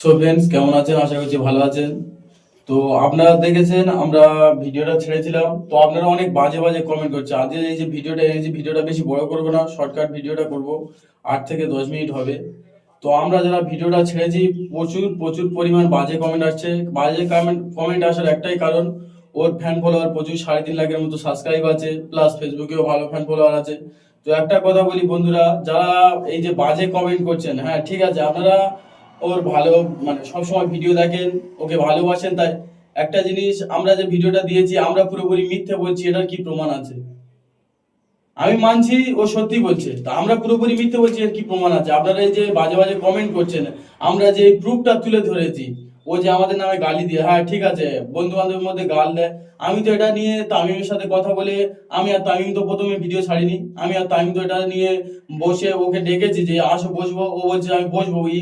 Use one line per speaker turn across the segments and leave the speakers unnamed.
So friends কেমন আছেন? আশা করছি ভালো আছেন। তো আপনারা দেখেছেন, আমরা ভিডিওটা ছেড়েছিলাম। তো আপনারা অনেক বাজে বাজে কমেন্ট করছে। আজকে এই যে ভিডিওটা, এই যে ভিডিওটা বেশি বড় করব না শর্টকাট ভিডিওটা করব। আট থেকে দশ মিনিট হবে। তো আমরা যারা ভিডিওটা ছেড়েছি, প্রচুর প্রচুর পরিমাণ বাজে কমেন্ট আসছে। বাজে কমেন্ট কমেন্ট আসার একটাই কারণ, ওর ফ্যান ফলোয়ার প্রচুর সাড়ে তিন লাখের মতো সাবস্ক্রাইব আছে প্লাস ফেসবুকেও ভালো ফ্যান ফলোয়ার আছে। তো একটা কথা বলি বন্ধুরা, যারা এই যে বাজে কমেন্ট করছেন হ্যাঁ ঠিক আছে, আপনারা ওর ভালো মানে সবসময় ভিডিও দেখেন, ওকে ভালোবাসেন। তাই একটা জিনিস, আমরা যে ভিডিওটা দিয়েছি, আমরা পুরোপুরি মিথ্যে বলছি, এটার কি প্রমাণ আছে? আমি মানছি, ও সত্যি বলছে। তা আমরা পুরোপুরি মিথ্যে বলছি, এর কি প্রমাণ আছে? আপনারা এই যে বাজে বাজে কমেন্ট করছেন, আমরা যে প্রুফটা তুলে ধরেছি ও যে আমাদের নামে গালি দিয়ে হ্যাঁ ঠিক আছে বন্ধু বান্ধবের মধ্যে গাল দেয়। আমি তো এটা নিয়ে তামিমের সাথে কথা বলে, আমি আর তামিম তো প্রথমে ভিডিও ছাড়িনি। আমি আর তামিম তো এটা নিয়ে বসে ওকে ডেকেছি যে, আসো, বসবো। ও বলছে, আমি বসবো ই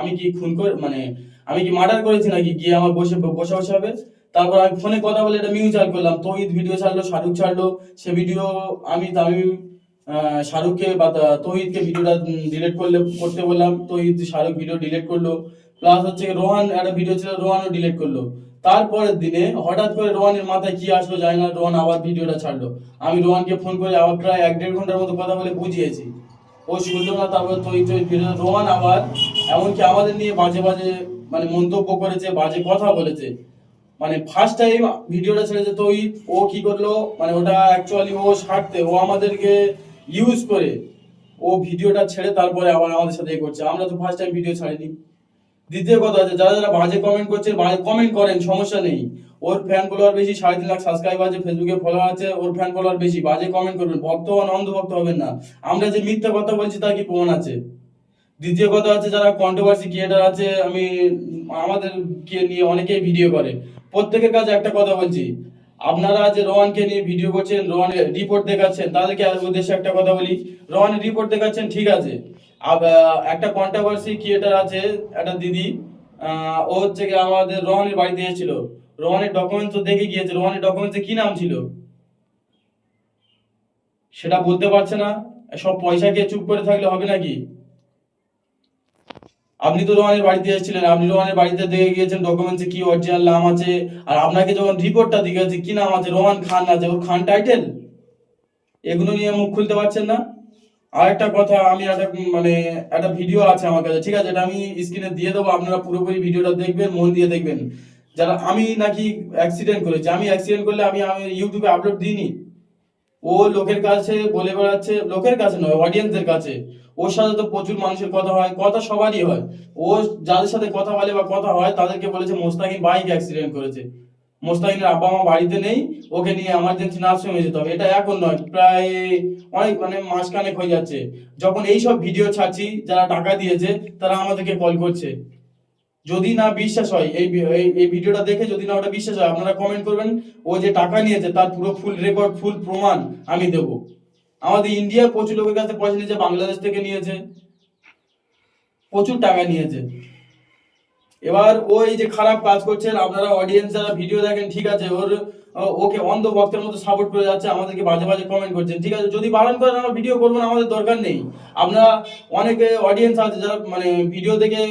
আমি কি খুন করে মানে আমি কি মার্ডার করেছি নাকি? গিয়ে আমার বসে বসে বসে হবে। তারপর আমি ফোনে কথা বলে এটা মিউচুয়াল করলাম। তো ঈদ ভিডিও ছাড়লো, শাহরুখ ছাড়লো। সে ভিডিও আমি, তামিম শাহরুখকে বা তৌহিদকে ভিডিওটা ডিলিট করলে, করতে বললাম। তৌহিদ, শাহরুখ ভিডিও ডিলিট করল। প্লাস হচ্ছে রোহান, একটা ভিডিও ছিল, রোহানও ডিলিট করল। তারপরের দিনে হঠাৎ করে রোহানের মাথায় কি আসলো জানি না, রোহান আবার ভিডিওটা ছাড়লো। আমি রোহানকে ফোন করে আবার প্রায় এক দেড় ঘণ্টার মতো কথা বলে বুঝিয়েছি। ও শুনলো না, তারপর তৈরি তৈরি ভিডিও রোহান আবার এমনকি আমাদের নিয়ে বাজে বাজে মানে মন্তব্য করেছে, বাজে কথা বলেছে। মানে ফার্স্ট টাইম ভিডিওটা ছেড়েছে তো ও কি করল? মানে ওটা অ্যাকচুয়ালি ও সারতে, ও আমাদেরকে ইউজ করে, ও ভিডিওটা ছেড়ে তারপরে আবার আমাদের সাথে করছে। আমরা তো ফার্স্ট টাইম ভিডিও ছাড়িনি। দ্বিতীয় কথা আছে যারা যারা বাজে কমেন্ট করছে, বাজে কমেন্ট করেন, সমস্যা নেই। ওর ফ্যান ফলোয়ার বেশি, সাড়ে তিন লাখ সাবস্ক্রাইব আছে ফেসবুকে ফলোয়ার আছে, ওর ফ্যান ফলোয়ার বেশি, বাজে কমেন্ট করবেন ভক্ত হন অন্ধ ভক্ত হবেন না। আমরা যে মিথ্যা কথা বলছি, তার কি প্রমাণ আছে? দ্বিতীয় কথা হচ্ছে, যারা কন্ট্রোভার্সি ক্রিয়েটার আছে, আমি, আমাদের কে নিয়ে অনেকেই ভিডিও করে। প্রত্যেকের কাছে একটা কথা বলছি, আপনারা যে রোহানকে নিয়ে ভিডিও করছেন, রোহানের রিপোর্ট দেখাচ্ছেন, তাদেরকে উদ্দেশ্যে একটা কথা বলি, রোহানের রিপোর্ট দেখাচ্ছেন, ঠিক আছে। একটা কন্ট্রোভার্সি ক্রিয়েটার আছে, একটা দিদি ও হচ্ছে গিয়ে আমাদের রোহানের বাড়িতে এসেছিল। রোহানের ডকুমেন্টস তো দেখে গিয়েছে। রোহানের ডকুমেন্টসে কি নাম ছিল? সেটা বলতে পারছে না। সব পয়সা খেয়ে চুপ করে থাকলে হবে নাকি? আপনি তো রোহানের বাড়িতে এসেছিলেন। আপনি রোহানের বাড়িতে দেখে গিয়েছেন ডকুমেন্টসে কি অরিজিনাল নাম আছে। আর আপনাকে যখন রিপোর্টটা দিকে আছে কি নাম আছে? রোহান খান আছে। ওর খান টাইটেল এগুলো নিয়ে মুখ খুলতে পারছেন না? আর একটা কথা, আমি একটা মানে একটা ভিডিও আছে আমার কাছে, ঠিক আছে? এটা আমি স্ক্রিনে দিয়ে দেবো, আপনারা পুরোপুরি ভিডিওটা দেখবেন, মন দিয়ে দেখবেন। যারা, আমি নাকি অ্যাক্সিডেন্ট করেছি। আমি অ্যাক্সিডেন্ট করলে আমি আমি ইউটিউবে আপলোড দিইনি। ও লোকের কাছে বলে বেড়াচ্ছে, লোকের কাছে নয় অডিয়েন্সের কাছে। ওর সাথে তো প্রচুর মানুষের কথা হয়, কথা সবারই হয়। ও যাদের সাথে কথা বলে বা কথা হয়, তাদেরকে বলেছে মোস্তাকিন বাইক অ্যাক্সিডেন্ট করেছে। মোস্তাকিনের আব্বা মা বাড়িতে নেই, ওকে নিয়ে এমার্জেন্সি নার্সিংহোমে যেতে হবে। এটা এখন নয়, প্রায় অনেক মানে মাসখানেক হয়ে যাচ্ছে। যখন এই সব ভিডিও ছাড়ছি, যারা টাকা দিয়েছে, তারা আমাদেরকে কল করছে। যদি না বিশ্বাস হয়, এই- এই ভিডিওটা দেখে যদি না ওটা বিশ্বাস হয়, আপনারা কমেন্ট করবেন, ও যে টাকা নিয়েছে, তার পুরো ফুল রেকর্ড ফুল প্রমাণ আমি দেবো। আমাদের ইন্ডিয়া প্রচুর লোকের কাছে পয়সা নিয়েছে, বাংলাদেশ থেকে নিয়েছে। প্রচুর টাকা নিয়েছে। এবার ও এই যে খারাপ কাজ করছেন, আপনারা অডিয়েন্স যারা ভিডিও দেখেন, ঠিক আছে, ওর ওকে অন্ধ ভক্তের মতো সাপোর্ট করে যাচ্ছে, আমাদেরকে বাজে বাজে কমেন্ট করছেন, ঠিক আছে। যদি বারণ করেন, আমরা ভিডিও করব না, আমাদের দরকার নেই। আপনারা অনেকে অডিয়েন্স আছে যারা মানে ভিডিও দেখে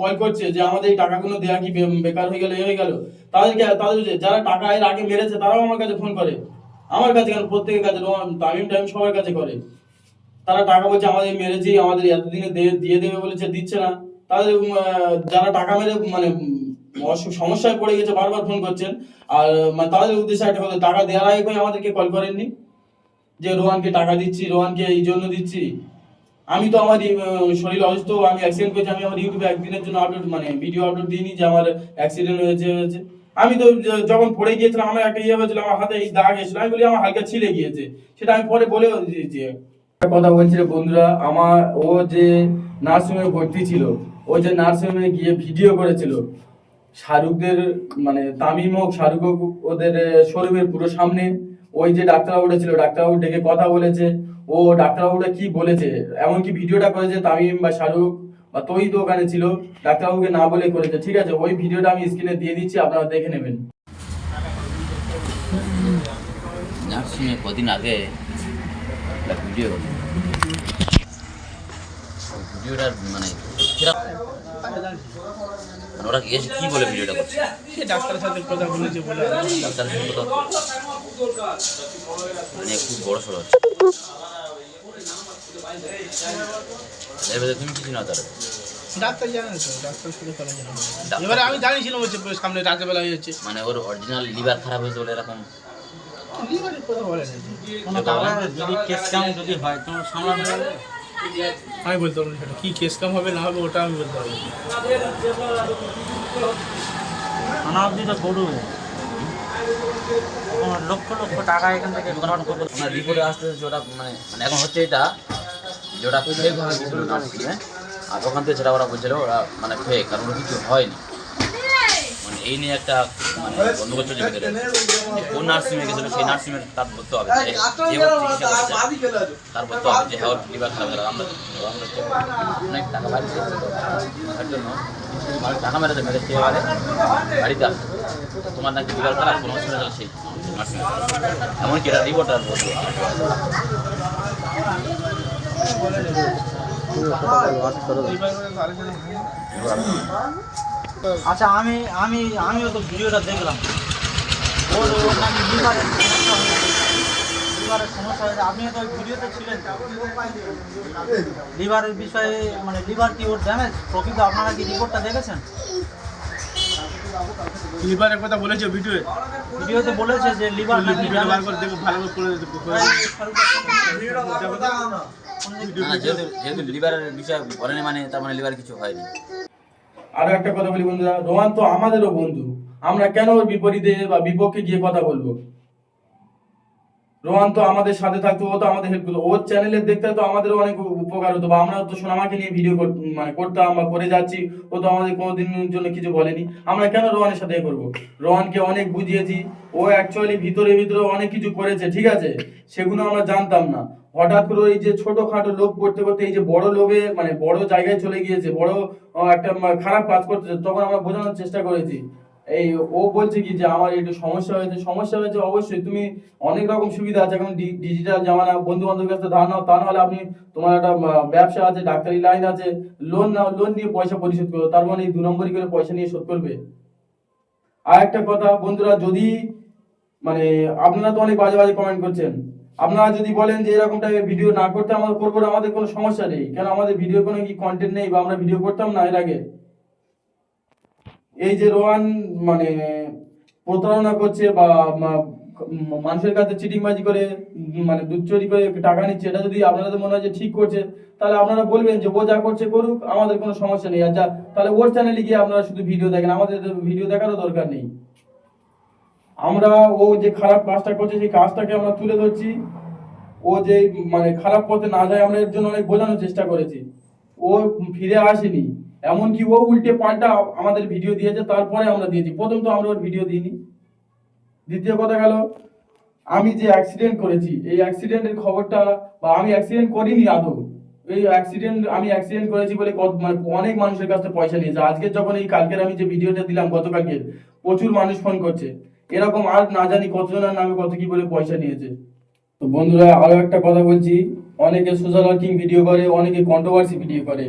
কল করছে যে আমাদের এই টাকাগুলো দেওয়া কি বেকার হয়ে গেল, এ হয়ে গেল। তাদেরকে, তাদের যারা টাকা এর আগে মেরেছে, তারাও আমার কাছে ফোন করে। আমার কাছে কেন? প্রত্যেকের কাছে তামিম টাইম সবার কাছে করে। তারা টাকা বলছে, আমাদের মেরেছি, আমাদের এতদিনে দিয়ে দেবে বলেছে, দিচ্ছে না। তাদের যারা টাকা মেরে মানে সমস্যায় পড়ে গেছে, বারবার ফোন করছেন। আর মানে তাদের উদ্দেশ্যে একটা কথা, টাকা দেওয়ার আগে করে আমাদেরকে কল করেননি? যে, রোহানকে টাকা দিচ্ছি, রোহানকে এই জন্য দিচ্ছি। আমি তো আমার শরীর অসুস্থ, আমি অ্যাক্সিডেন্ট করেছি, আমি আমার ইউটিউবে একদিনের জন্য আপলোড মানে ভিডিও আপলোড দিইনি যে আমার অ্যাক্সিডেন্ট হয়েছে হয়েছে। আমি তো যখন পড়ে গিয়েছিলাম, আমার একটা ইয়ে হয়েছিল, আমার হাতে এই দাগ এসেছিল, আমি বলি, আমার হালকা ছিলে গিয়েছে। সেটা আমি পরে বলেও দিয়েছি। কথা বলছি বন্ধুরা, আমার, ও যে নার্সিংহোমে ভর্তি ছিল ও যে নার্সিংহোমে গিয়ে ভিডিও করেছিল। শাহরুখদের মানে তামিম হোক, শাহরুখ হোক, ওদের শোরুমের পুরো সামনে। ওই যে ডাক্তারবাবুটা ছিল ডাক্তারবাবু ডেকে কথা বলেছে। ও ডাক্তারবাবুটা কি বলেছে? এমনকি ভিডিওটা করেছে তামিম বা শাহরুখ বা তুই তো ওখানে ছিল। ডাক্তারবাবুকে না বলে করেছে। ঠিক আছে, ওই ভিডিওটা আমি স্ক্রিনে দিয়ে দিচ্ছি, আপনারা দেখে নেবেন।
কদিন আগে ভিডিও। ভিডিওটার মানে মানে ওরা এসে কি বলে ভিডিওটা করছে?
সে ডাক্তারের সাথে কথা বলেছে বলে
কথা? মানে খুব বড় সড়ো হচ্ছে। এর ভেতরে তুমি কিছু না তার।
ডাক্তার তো এবারে আমি জানিছিলাম হচ্ছে সামনে রাতের বেলা হয়েছে
মানে ওর অরিজিনাল লিভার খারাপ হয়েছে বলে এরকম।
লিভারের কথা বলে না।
যদি কেস কাম যদি হয় তোমার সামলানো
আমি বলতে পারব সেটা। কি কেস কাম হবে না হবে ওটা আমি বলতে পারব না।
থানা অবধি তো করবে লক্ষ লক্ষ টাকা এখান থেকে
ঘটনা করব। রিপোর্টে আসতে যেটা মানে মানে এখন হচ্ছে এটা যেটা ফেক নার্সিংয়ে আর ওখান থেকে যেটা ওরা বলছিল ওরা মানে ফেক কারণ ওরা কিছু হয়নি। এই নিয়ে একটা মানে গন্ডগোল চলছে ভেতরে কোন নার্সিংয়ে গেছিল সেই নার্সিংয়ের তার বলতে হবে। যে যে তার বলতে হবে যে হ্যাঁ লিভার খারাপ গেল। আমরা অনেক টাকা বাড়ি তার জন্য মানে টাকা মেরেছে মেরে খেয়ে এবারে বাড়িতে আসে তোমার নাকি লিভার খারাপ কোনো অসুবিধা নেই সেই নার্সিং এমনকি এটা রিপোর্ট আর
আলোচনা হয়।
আচ্ছা আমি আমি আমিও তো ভিডিওটা দেখলাম। ওর ওর নাকি লিভারের সমস্যা হয়েছে। লিভারের সমস্যা হয়েছে। আপনি তো ভিডিওতে ছিলেন লিভারের বিষয়ে মানে লিভার কি ওর ড্যামেজ প্রকৃত আপনারা কি রিপোর্টটা দেখেছেন?
লিভারের কথা বলেছে ভিডিওয়ে
ভিডিওতে বলেছে যে লিভার নাকি
বার করে দেখো ভালো করে করে
না যেহেতু যেহেতু লিভারের বিষয় বলেনি মানে তার মানে লিভার কিছু হয়নি।
আরও একটা কথা বলি বন্ধুরা রোহান তো আমাদেরও বন্ধু। আমরা কেন ওর বিপরীতে বা বিপক্ষে গিয়ে কথা বলব? রোহান তো আমাদের সাথে থাকতো, ও তো আমাদের হেল্প করতো। ওর চ্যানেলে দেখতে তো আমাদেরও অনেক উপকার হতো বা আমরা তো সোনামাকে নিয়ে ভিডিও মানে করতাম বা করে যাচ্ছি, ও তো আমাদের কোনোদিনের জন্য কিছু বলেনি। আমরা কেন রোহানের সাথে করব? রোহানকে অনেক বুঝিয়েছি, ও অ্যাকচুয়ালি ভিতরে ভিতরে অনেক কিছু করেছে, ঠিক আছে? সেগুলো আমরা জানতাম না। হঠাৎ করে এই যে ছোটখাটো লোভ করতে করতে এই যে বড় লোভে মানে বড় জায়গায় চলে গিয়েছে, বড় একটা খারাপ কাজ করতেছে তখন আমরা বোঝানোর চেষ্টা করেছি। এই ও বলছে কি যে, আমার একটু সমস্যা হয়েছে সমস্যা হয়েছে, অবশ্যই তুমি অনেক রকম সুবিধা আছে, এখন ডিজিটাল জামানা বন্ধু বান্ধবের কাছে ধার নাও, তা নাহলে আপনি তোমার একটা ব্যবসা আছে, ডাক্তারি লাইন আছে, লোন নাও, লোন নিয়ে পয়সা পরিশোধ করো, তার মানে দু নম্বরই করে পয়সা নিয়ে শোধ করবে। আর একটা কথা, বন্ধুরা, যদি মানে আপনারা তো অনেক বাজে বাজে কমেন্ট করছেন আপনারা যদি বলেন যে এরকম টাইপের ভিডিও না করতে আমাদের করব আমাদের কোনো সমস্যা নেই। কেন আমাদের ভিডিও কোনো কি কন্টেন্ট নেই বা আমরা ভিডিও করতাম না এর আগে? এই যে রোহান মানে প্রতারণা করছে বা মানুষের কাছে চিটিংবাজি করে মানে দুধ চুরি করে টাকা নিচ্ছে, এটা যদি আপনাদের মনে হয় যে ঠিক করছে, তাহলে আপনারা বলবেন যে ও যা করছে করুক, আমাদের কোনো সমস্যা নেই। আর যা তাহলে ওর চ্যানেলে গিয়ে আপনারা শুধু ভিডিও দেখেন, আমাদের ভিডিও দেখারও দরকার নেই। আমরা ও যে খারাপ কাজটা করছে, সেই কাজটাকে আমরা তুলে ধরছি। ও যে মানে খারাপ পথে না যায়, আমরা এর জন্য অনেক বোঝানোর চেষ্টা করেছি। ও ফিরে আসেনি। এমনকি ও উল্টে পাল্টা আমাদের ভিডিও দিয়েছে, তারপরে আমরা দিয়েছি। প্রথম তো আমরা ওর ভিডিও দিইনি। দ্বিতীয় কথা গেল, আমি যে অ্যাক্সিডেন্ট করেছি, এই অ্যাক্সিডেন্টের খবরটা, বা আমি অ্যাক্সিডেন্ট করিনি আদৌ। এই অ্যাক্সিডেন্ট আমি অ্যাক্সিডেন্ট করেছি বলে মানে অনেক মানুষের কাছ থেকে পয়সা নিয়েছে। আজকে যখন এই, কালকের আমি যে ভিডিওটা দিলাম গতকালকে, প্রচুর মানুষ ফোন করছে। এরকম আর না জানি কতজনের নামে কত কি বলে পয়সা নিয়েছে। তো বন্ধুরা, আরও একটা কথা বলছি, অনেকে সোশ্যাল ওয়ার্কিং ভিডিও করে, অনেকে কন্ট্রোভার্সি ভিডিও করে।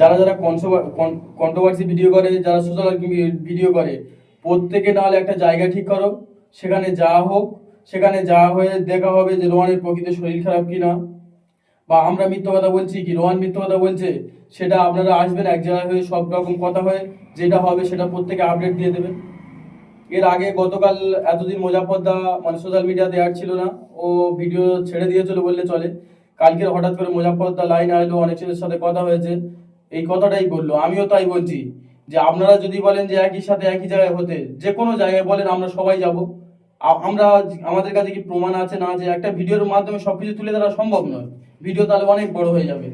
যারা যারা কন্ট্রোভার্সি ভিডিও করে, যারা সোশ্যাল ওয়ার্কিং ভিডিও করে, প্রত্যেকে নাহলে একটা জায়গা ঠিক করো। সেখানে যাওয়া হোক, সেখানে যাওয়া হয়ে দেখা হবে যে রোহানের প্রকৃত শরীর খারাপ কিনা। বা আমরা মিথ্যা কথা বলছি কি? রোহান মিথ্যা কথা বলছে, সেটা আপনারা আসবেন এক জায়গায় হয়ে সব রকম কথা হয়ে, যেটা হবে সেটা প্রত্যেকে আপডেট দিয়ে দেবেন এর আগে গতকাল এতদিন মোজাফরদা মানে সোশ্যাল মিডিয়াতে অ্যাড ছিল না। ও ভিডিও ছেড়ে দিয়েছিল বললে চলে। কালকে হঠাৎ করে মোজাফরদা লাইন আসলো ছেলের সাথে কথা হয়েছে। এই কথাটাই বলল। আমিও তাই বলছি যে, আপনারা যদি বলেন যে একই সাথে একই জায়গায় হতে, যে কোনো জায়গায় বলেন আমরা সবাই যাব। আমরা আমাদের কাছে কি প্রমাণ আছে না যে একটা ভিডিওর মাধ্যমে সবকিছু তুলে ধরা সম্ভব নয়। ভিডিও তাহলে অনেক বড় হয়ে যাবে।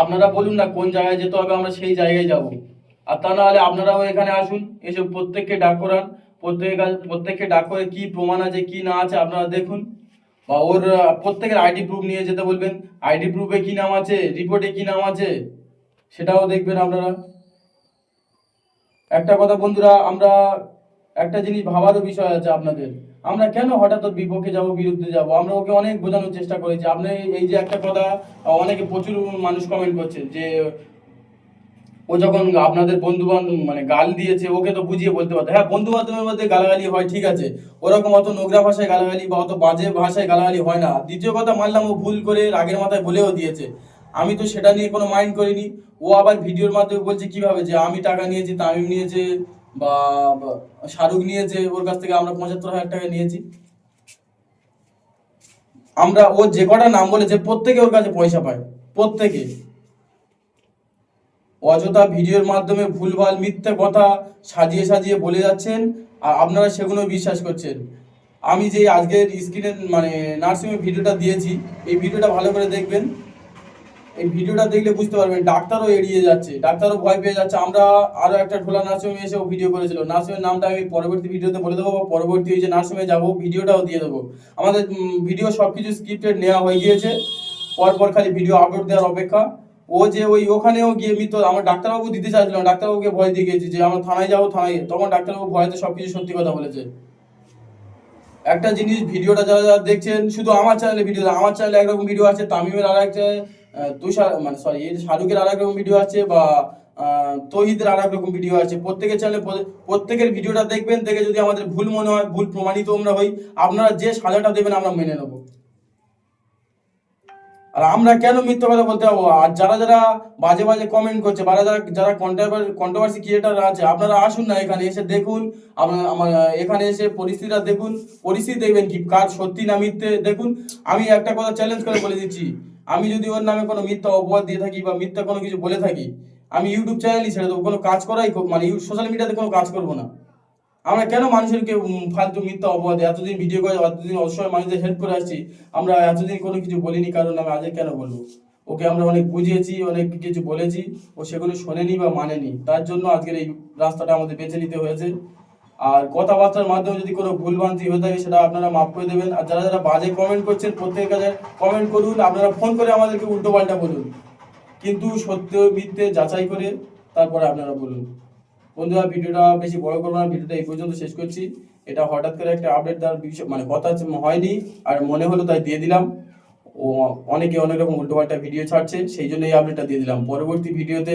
আপনারা বলুন না কোন জায়গায় যেতে হবে, আমরা সেই জায়গায় যাব। আর তা নাহলে আপনারাও এখানে আসুন, এসে প্রত্যেককে ডাক করান প্রত্যেকের কাছে প্রত্যেককে ডাক করে কি প্রমাণ আছে, কি না আছে, আপনারা দেখুন। বা ওর প্রত্যেকের আইডি প্রুফ নিয়ে যেতে বলবেন। আইডি প্রুফে কি নাম আছে, রিপোর্টে কি নাম আছে, সেটাও দেখবেন আপনারা। একটা কথা বন্ধুরা, আমরা একটা জিনিস ভাবারও বিষয় আছে আপনাদের। আমরা কেন হঠাৎ ওর বিপক্ষে যাব, বিরুদ্ধে যাব? আমরা ওকে অনেক বোঝানোর চেষ্টা করেছি। আপনি এই যে একটা কথা, অনেকে প্রচুর মানুষ কমেন্ট করছে যে ও যখন আপনাদের বন্ধু বান্ধব মানে গাল দিয়েছে, ওকে তো বুঝিয়ে বলতে পারতো হ্যাঁ বন্ধু বান্ধবের মধ্যে গালাগালি হয়, ঠিক আছে। ওরকম অত নোংরা ভাষায় গালাগালি বা অত বাজে ভাষায় গালাগালি হয় না। দ্বিতীয় কথা মানলাম ও ভুল করে রাগের মাথায় বলেও দিয়েছে। আমি তো সেটা নিয়ে কোনো মাইন্ড করিনি। ও আবার ভিডিওর মাধ্যমে বলছে কীভাবে যে আমি টাকা নিয়েছি, তামিম নিয়েছে বা, শাহরুখ নিয়েছে, ওর কাছ থেকে আমরা পঁচাত্তর হাজার টাকা নিয়েছি। আমরা, ও যে কটা নাম বলেছে, প্রত্যেকে ওর কাছে পয়সা পায়, প্রত্যেকে। অযথা ভিডিওর মাধ্যমে ভুলভাল মিথ্যে কথা সাজিয়ে সাজিয়ে বলে যাচ্ছেন, আর আপনারা সেগুলো বিশ্বাস করছেন। আমি যে আজকের স্ক্রিনে মানে নার্সিংয়ের ভিডিওটা দিয়েছি, এই ভিডিওটা ভালো করে দেখবেন। এই ভিডিওটা দেখলে বুঝতে পারবেন, ডাক্তারও এড়িয়ে যাচ্ছে, ডাক্তারও ভয় পেয়ে যাচ্ছে। আমরা আরও একটা ঢোলা নার্সিংহোমে এসেও ভিডিও করেছিল। নার্সিংহোমের নামটা আমি পরবর্তী ভিডিওতে বলে দেবো বা পরবর্তী যে নার্সিংহোমে যাব, ভিডিওটাও দিয়ে দেবো। আমাদের ভিডিও সব কিছু স্ক্রিপ্টেড নেওয়া হয়ে গিয়েছে। পরপর খালি ভিডিও আপলোড দেওয়ার অপেক্ষা। ও যে ওই ওখানেও গিয়ে মৃত আমার ডাক্তারবাবু দিতে চাইছিল না, ডাক্তারবাবুকে ভয় দিয়ে গেছি যে আমার থানায় যাব থানায় তখন ডাক্তারবাবু ভয়তে সব কিছু সত্যি কথা বলেছে। একটা জিনিস ভিডিওটা যারা যারা দেখছেন শুধু আমার চ্যানেলে ভিডিও আমার চ্যানেলে একরকম ভিডিও আছে তামিমের আর একটা তুষার মানে সরি শাহরুখের আর রকম ভিডিও আছে বা তহিদের আর রকম ভিডিও আছে। প্রত্যেকের চ্যানেলে প্রত্যেকের ভিডিওটা দেখবেন দেখে যদি আমাদের ভুল মনে হয় ভুল প্রমাণিত আমরা হই আপনারা যে সাজাটা দেবেন আমরা মেনে নেব। আর আমরা কেন মিথ্যা কথা বলতে যাব আর যারা যারা বাজে বাজে কমেন্ট করছে বা যারা যারা কন্ট্রোভার্সি ক্রিয়েটার আছে, আপনারা আসুন না এখানে এসে দেখুন। আপনার আমার, এখানে এসে পরিস্থিতিটা দেখুন। পরিস্থিতি দেখবেন কি? কাজ সত্যি না মিথ্যে দেখুন। আমি একটা কথা চ্যালেঞ্জ করে বলে দিচ্ছি। আমি যদি ওর নামে কোনো মিথ্যা অপবাদ দিয়ে থাকি বা মিথ্যা কোনো কিছু বলে থাকি, আমি ইউটিউব চ্যানেলই ছেড়ে দেবো। কোনো কাজ করাই কর- মানে সোশ্যাল মিডিয়াতে কোনো কাজ করব না। আমরা কেন মানুষেরকে ফালতু মিথ্যা অপবাদ, এতদিন ভিডিও করে, এতদিন অসময় মানুষদের হেল্প করে আসছি, আমরা এতদিন কোনো কিছু বলিনি, কারণ আমি আজকে কেন বলব? ওকে আমরা অনেক বুঝিয়েছি, অনেক কিছু বলেছি, ও সেগুলো শোনেনি বা মানেনি। তার জন্য আজকের এই রাস্তাটা আমাদের বেছে নিতে হয়েছে। আর কথাবার্তার মাধ্যমে যদি কোনো ভুলভ্রান্তি হয়ে থাকে, সেটা আপনারা মাফ করে দেবেন। আর যারা যারা বাজে কমেন্ট করছেন, প্রত্যেকের কাছে কমেন্ট করুন, আপনারা ফোন করে আমাদেরকে উল্টো পাল্টা বলুন। কিন্তু সত্য মিথ্যে যাচাই করে তারপরে আপনারা বলুন। বন্ধুরা, ভিডিওটা বেশি বড় করব না, ভিডিওটা এই পর্যন্ত শেষ করছি। এটা হঠাৎ করে একটা আপডেট দেওয়ার বিষয় মানে কথা হয়নি, আর মনে হলো তাই দিয়ে দিলাম। ও, অনেকে অনেক রকম উল্টোপাল্টা ভিডিও ছাড়ছে, সেই জন্য এই আপডেটটা দিয়ে দিলাম। পরবর্তী ভিডিওতে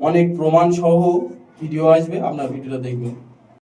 অনেক প্রমাণ সহ ভিডিও আসবে, আপনার ভিডিওটা দেখবেন।